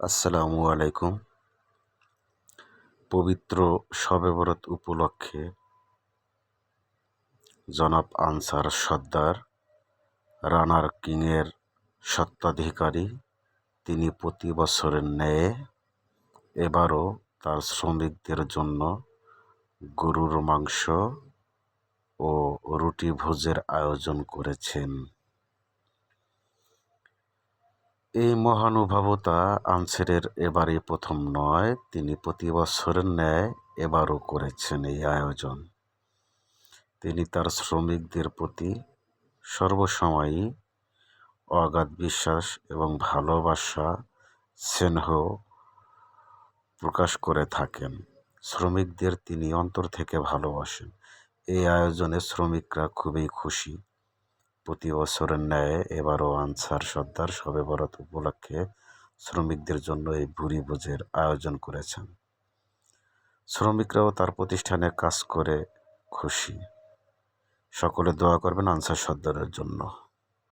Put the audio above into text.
আসসালামু আলাইকুম। পবিত্র শবে বরত উপলক্ষে জনাব আনসার সর্দার রানার কিংয়ের সত্ত্বাধিকারী, তিনি প্রতি বছরের ন্যায় এবারও তার শ্রমিকদের জন্য গরুর মাংস ও রুটি ভোজের আয়োজন করেছেন। এই মহানুভবতা আনসারের এবারই প্রথম নয়, তিনি প্রতি বছরের ন্যায় এবারও করেছেন এই আয়োজন। তিনি তার শ্রমিকদের প্রতি সর্বসময়ই অগাধ বিশ্বাস এবং ভালোবাসা, স্নেহ প্রকাশ করে থাকেন। শ্রমিকদের তিনি অন্তর থেকে ভালোবাসেন। এই আয়োজনে শ্রমিকরা খুবই খুশি। প্রতি বছরের ন্যায় এবারও আনসার সর্দার শবে বরাত উপলক্ষে শ্রমিকদের জন্য এই ভুরি ভোজের আয়োজন করেছেন। শ্রমিকরাও তার প্রতিষ্ঠানে কাজ করে খুশি। সকলে দোয়া করবেন আনসার সর্দারের জন্য।